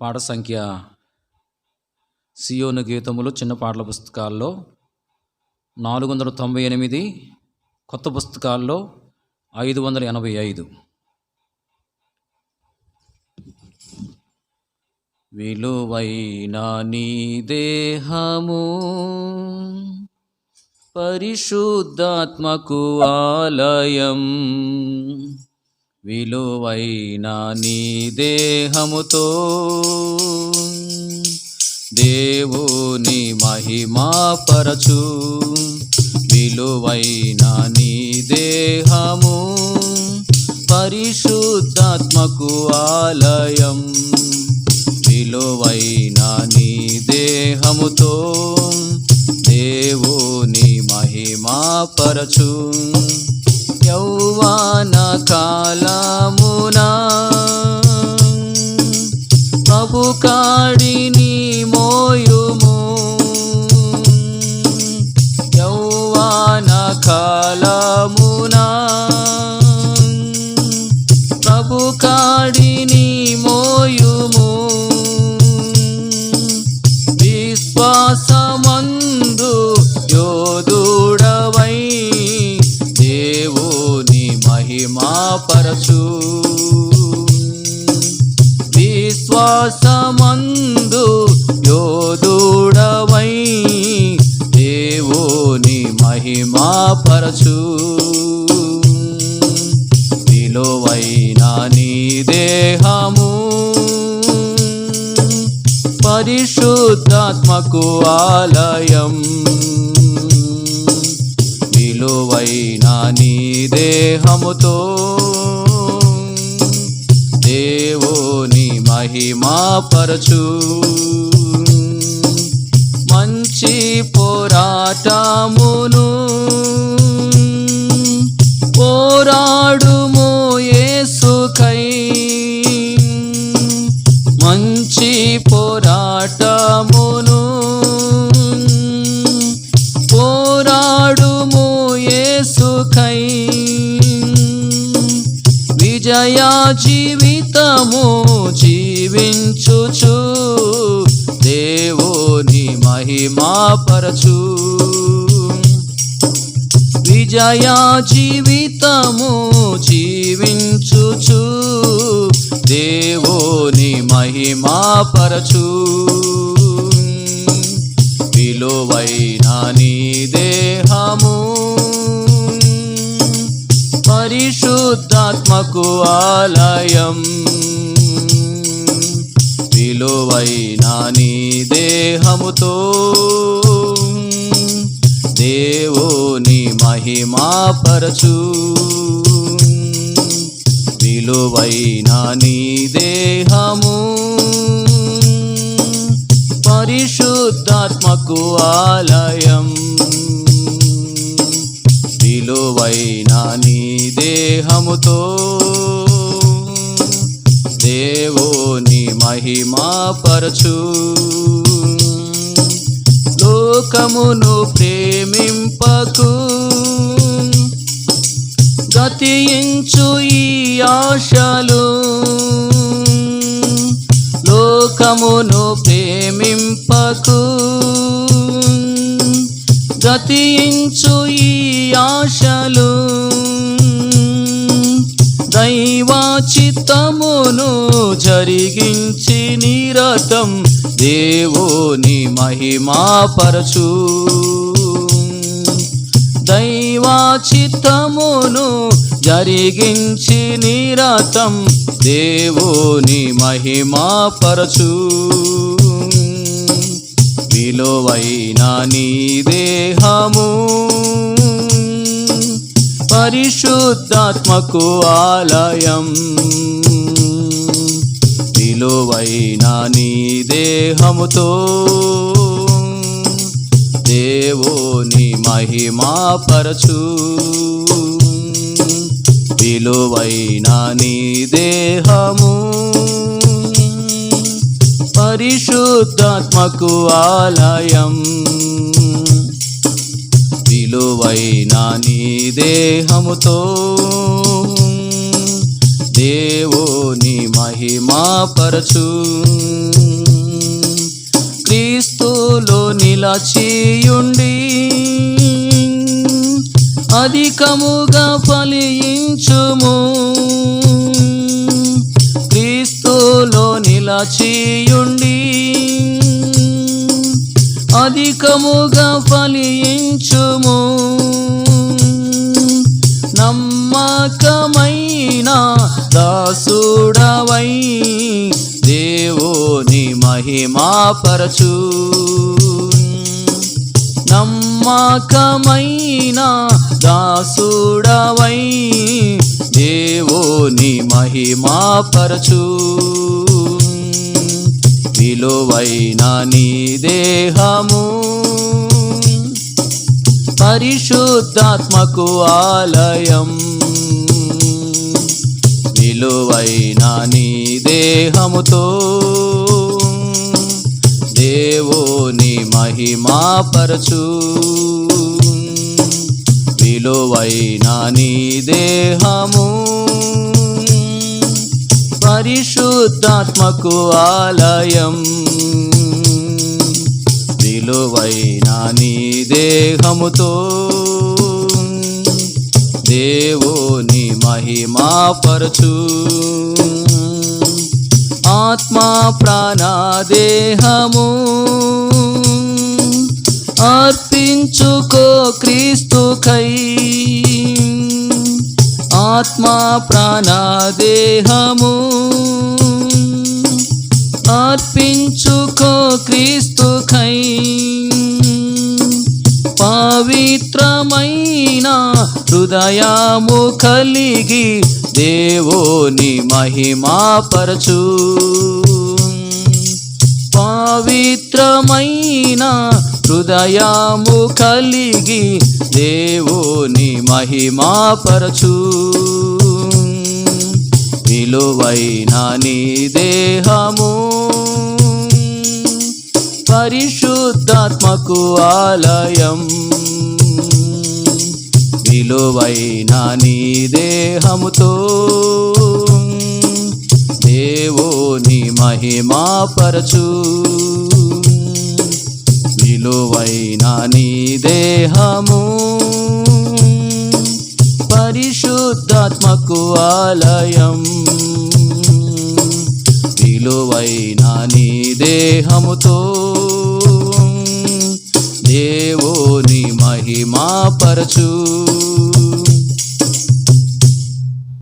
పాట సంఖ్య సియోను గీతములు చిన్న పాటల పుస్తకాల్లో నాలుగు వందల తొంభై ఎనిమిది కొత్త పుస్తకాల్లో ఐదు వందల ఎనభై ఐదు. విలువైన నీ దేహము పరిశుద్ధాత్మకు ఆలయం. విలువైన నీ దేహముతో దేవుని మహిమా పరచు విలువైన నీ దేహము పరిశుద్ధాత్మకు ఆలయం. విలువైన నీ దేహముతో దేవుని మహిమా పరచు యౌవాన కాలమునా. అబుకాడిని విశ్వాసమందు యోధుడవై దేవుని మహిమా పరచు. విలువైన నీ దేహము పరిశుద్ధాత్మకు ఆలయం. విలువైన నీ దేహముతో దేవు మహిమాపరచు. మంచి పోరాటమును పోరాడుము ఏసుకై మంచి పోరాటమును పోరాడుము ఏసుకై విజయా జీవితము జీవించుచు దేవుని మహిమా పరచు. విజయ జీవితము జీవించుచు దేవుని మహిమా పరచు. విలువైన నీ దేహము పరిశుద్ధాత్మకు ఆలయం. విలువైన నీ దేహముతో. దేవుని మహిమా పరచు. విలువైన నీ దేహము. పరిశుద్ధాత్మకు ఆలయం. విలువైన నీ దేహముతో. దేవుని మహిమా పరచు లోకమును ప్రేమింపకు. గతించు ఈ ఆశలు. లోకమును ప్రేమింపకు. గతించు ఈ ఆశలు. చిత్తమును జరిగించి నిరతం దేవుని మహిమా పరచు. దైవాచిత్తమును జరిగించి నిరతం దేవుని మహిమా పరచు. విలువైన నీ దేహము పరిశుద్ధాత్మకు ఆలయం. నిలువైన నీ దేహముతో దేవుని మహిమా పరచు విలువైన నీ దేహము పరిశుద్ధాత్మకు ఆలయం. విలువైన నీ దేహముతో. దేవుని మహిమాపరచు క్రీస్తులో నిలచియుండి అధికముగా ఫలించుము. క్రీస్తులో నిలచియుండి అధికముగా ఫలించుము. నమ్మకమైన దాసుడవై దేవుని మహిమాపరచు నమ్మకమైన దాసుడవై దేవుని మహిమాపరచు విలువైన నీ దేహము. పరిశుద్ధాత్మకు ఆలయం. విలువైన నీ దేహముతో దేవుని మహిమాపరచు. విలువైన నీ దేహము. పరిశుద్ధాత్మకు ఆలయం. విలువైన నీ దేహముతో దేవుని మహిమాపరచు. ఆత్మా ప్రాణాదేహము అర్పించుకో క్రీస్తుకై. ఆత్మా ప్రాణదేహము అర్పించుకో క్రీస్తుకై. పవిత్రమైన హృదయము కలిగి దేవుని మహిమాపరచు. పవిత్రమైన హృదయము కలిగి దేవుని మహిమాపరచు. విలువైన నీ దేహము పరిశుద్ధాత్మకు ఆలయం. విలువైన నీ దేహముతో దేవుని మహిమాపరచు విలువైన నీ దేహము పరిశుద్ధాత్మకు ఆలయం. విలువైన నీ దేహముతో బలపరచు